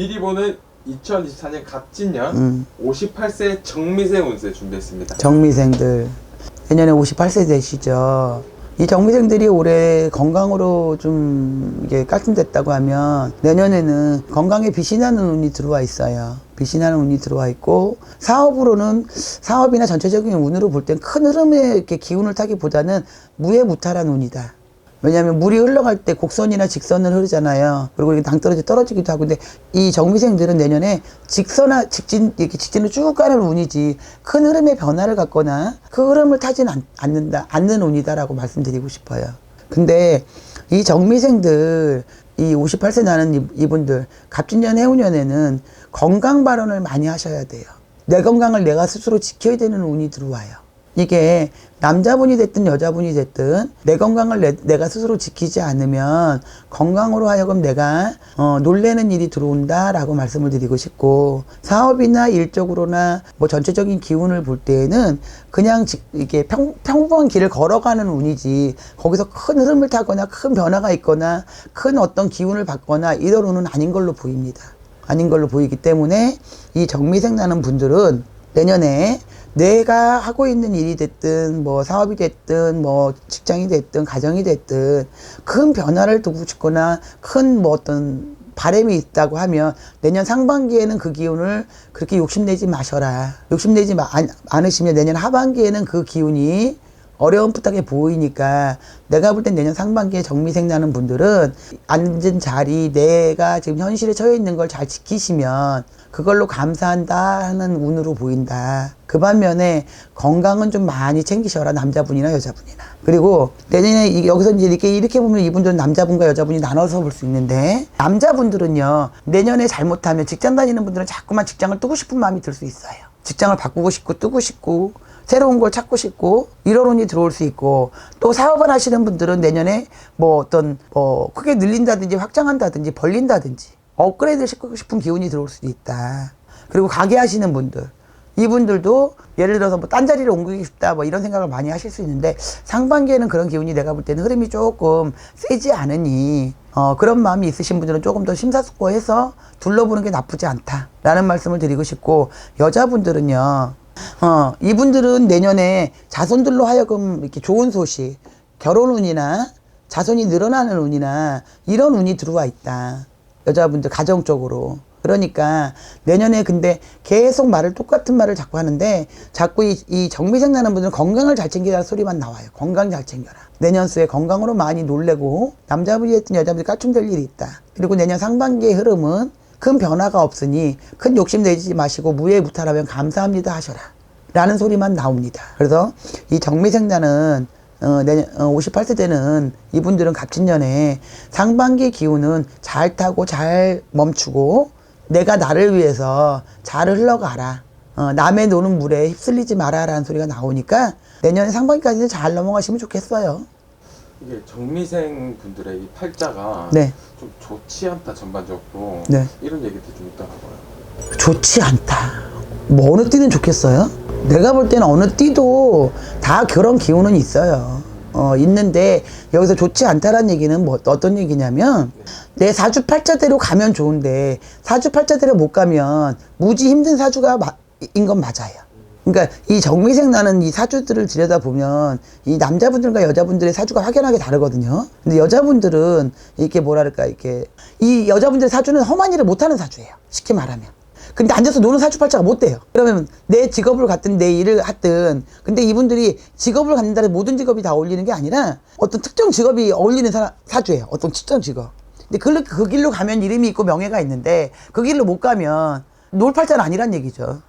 미리 보는 2024년 갑진년 음. 58세 정미생 운세 준비했습니다. 정미생들 내년에 58세 되시죠. 이 정미생들이 올해 건강으로 좀 이게 깔끔됐다고 하면 내년에는 건강에 빛이 나는 운이 들어와 있어요. 빛이 나는 운이 들어와 있고 사업으로는 사업이나 전체적인 운으로 볼 땐 큰 흐름의 이렇게 기운을 타기보다는 무해무탈한 운이다. 왜냐하면 물이 흘러갈 때 곡선이나 직선을 흐르잖아요. 그리고 이게 낭떠러지 떨어지기도 하고, 근데 이 정미생들은 내년에 직선화, 직진, 이렇게 직진을 쭉 가는 운이지, 큰 흐름의 변화를 갖거나 그 흐름을 타진 않, 않는다, 않는 운이다라고 말씀드리고 싶어요. 근데 이 정미생들, 이 58세 나는 이- 이분들, 갑진년 해운년에는 건강 발언을 많이 하셔야 돼요. 내 건강을 내가 스스로 지켜야 되는 운이 들어와요. 이게 남자분이 됐든 여자분이 됐든 내 건강을 내, 내가 스스로 지키지 않으면 건강으로 하여금 내가 어, 놀래는 일이 들어온다라고 말씀을 드리고 싶고 사업이나 일적으로나 뭐 전체적인 기운을 볼 때에는 그냥 지- 이게 평, 평범한 길을 걸어가는 운이지 거기서 큰 흐름을 타거나 큰 변화가 있거나 큰 어떤 기운을 받거나 이런 운은 아닌 걸로 보입니다. 아닌 걸로 보이기 때문에 이 정미생 나는 분들은 내년에 내가 하고 있는 일이 됐든 뭐 사업이 됐든 뭐 직장이 됐든 가정이 됐든 큰 변화를 두고 싶거나 큰 뭐 어떤 바람이 있다고 하면 내년 상반기에는 그 기운을 그렇게 욕심내지 마셔라. 욕심내지 마, 안, 않으시면 내년 하반기에는 그 기운이 어려움부터게 보이니까 내가 볼 땐 내년 상반기에 정미생 나는 분들은 앉은 자리 내가 지금 현실에 처해 있는 걸 잘 지키시면 그걸로 감사한다 하는 운으로 보인다. 그 반면에 건강은 좀 많이 챙기셔라 남자분이나 여자분이나. 그리고 내년에 이- 여기서 이제 이렇게 이렇게 보면 이분들은 남자분과 여자분이 나눠서 볼 수 있는데 남자분들은요 내년에 잘못하면 직장 다니는 분들은 자꾸만 직장을 뜨고 싶은 마음이 들 수 있어요. 직장을 바꾸고 싶고 뜨고 싶고 새로운 걸 찾고 싶고 운이 들어올 수 있고 또 사업을 하시는 분들은 내년에 뭐 어떤 뭐 크게 늘린다든지 확장한다든지 벌린다든지 업그레이드 시키고 싶은 기운이 들어올 수도 있다. 그리고 가게 하시는 분들 이분들도 예를 들어서 뭐 딴 자리를 옮기고 싶다 뭐 이런 생각을 많이 하실 수 있는데 상반기에는 그런 기운이 내가 볼 때는 흐름이 조금 세지 않으니 어 그런 마음이 있으신 분들은 조금 더 심사숙고해서 둘러보는 게 나쁘지 않다라는 말씀을 드리고 싶고 여자분들은요 어 이분들은 내년에 자손들로 하여금 이렇게 좋은 소식 결혼 운이나 자손이 늘어나는 운이나 이런 운이 들어와 있다. 여자분들 가정적으로. 그러니까 내년에 근데 계속 말을 똑같은 말을 자꾸 하는데 자꾸 이, 이 정미생 나는 분들은 건강을 잘 챙기라는 소리만 나와요. 건강 잘 챙겨라. 내년 수에 건강으로 많이 놀래고 남자분이 됐든 여자분이 까춤될 일이 있다. 그리고 내년 상반기의 흐름은 큰 변화가 없으니 큰 욕심 내지 마시고 무예무탈하면 감사합니다 하셔라. 라는 소리만 나옵니다. 그래서 이 정미생 나는 어, 내년, 어, 58세 때는 이분들은 갑진년에 상반기 기운은 잘 타고 잘 멈추고 내가 나를 위해서 잘 흘러가라. 어, 남의 노는 물에 휩쓸리지 마라라는 소리가 나오니까 내년에 상반기까지는 잘 넘어가시면 좋겠어요. 이게 정미생 분들의 이 팔자가 네. 좀 좋지 않다 전반적으로 네. 이런 얘기도 좀 있더라고요. 좋지 않다. 뭐 어느 띠는 좋겠어요? 내가 볼 때는 어느 띠도 다 그런 기운은 있어요. 어, 있는데 여기서 좋지 않다라는 얘기는 뭐 어떤 얘기냐면 내 사주 팔자대로 가면 좋은데 사주 팔자대로 못 가면 무지 힘든 사주가 마- 인건 맞아요. 그러니까 이 정미생 나는 이 사주들을 들여다보면 이 남자분들과 여자분들의 사주가 확연하게 다르거든요. 근데 여자분들은 이렇게 뭐랄까 이렇게 이 여자분들의 사주는 험한 일을 못하는 사주예요. 쉽게 말하면. 근데 앉아서 노는 사주팔자가 못 돼요. 그러면 내 직업을 갖든 내 일을 하든 근데 이분들이 직업을 갖는다는 모든 직업이 다 어울리는 게 아니라 어떤 특정 직업이 어울리는 사, 사주예요. 어떤 특정 직업. 근데 그, 그 길로 가면 이름이 있고 명예가 있는데 그 길로 못 가면 놀팔자는 아니란 얘기죠.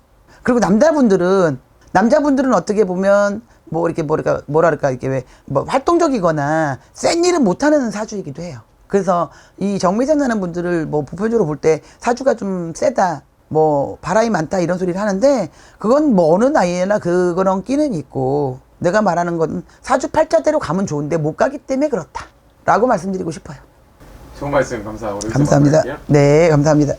그리고 남자분들은 남자분들은 어떻게 보면 뭐 이렇게 뭐랄까 뭐랄까 이렇게 왜 뭐 활동적이거나 센 일은 못하는 사주이기도 해요. 그래서 이 정미생 나는 분들을 뭐 보편적으로 볼 때 사주가 좀 세다. 뭐 바람이 많다 이런 소리를 하는데 그건 뭐 어느 나이에나 그런 끼는 있고 내가 말하는 건 사주 팔자대로 가면 좋은데 못 가기 때문에 그렇다 라고 말씀드리고 싶어요. 좋은 말씀 감사하고 감사합니다. 네, 감사합니다.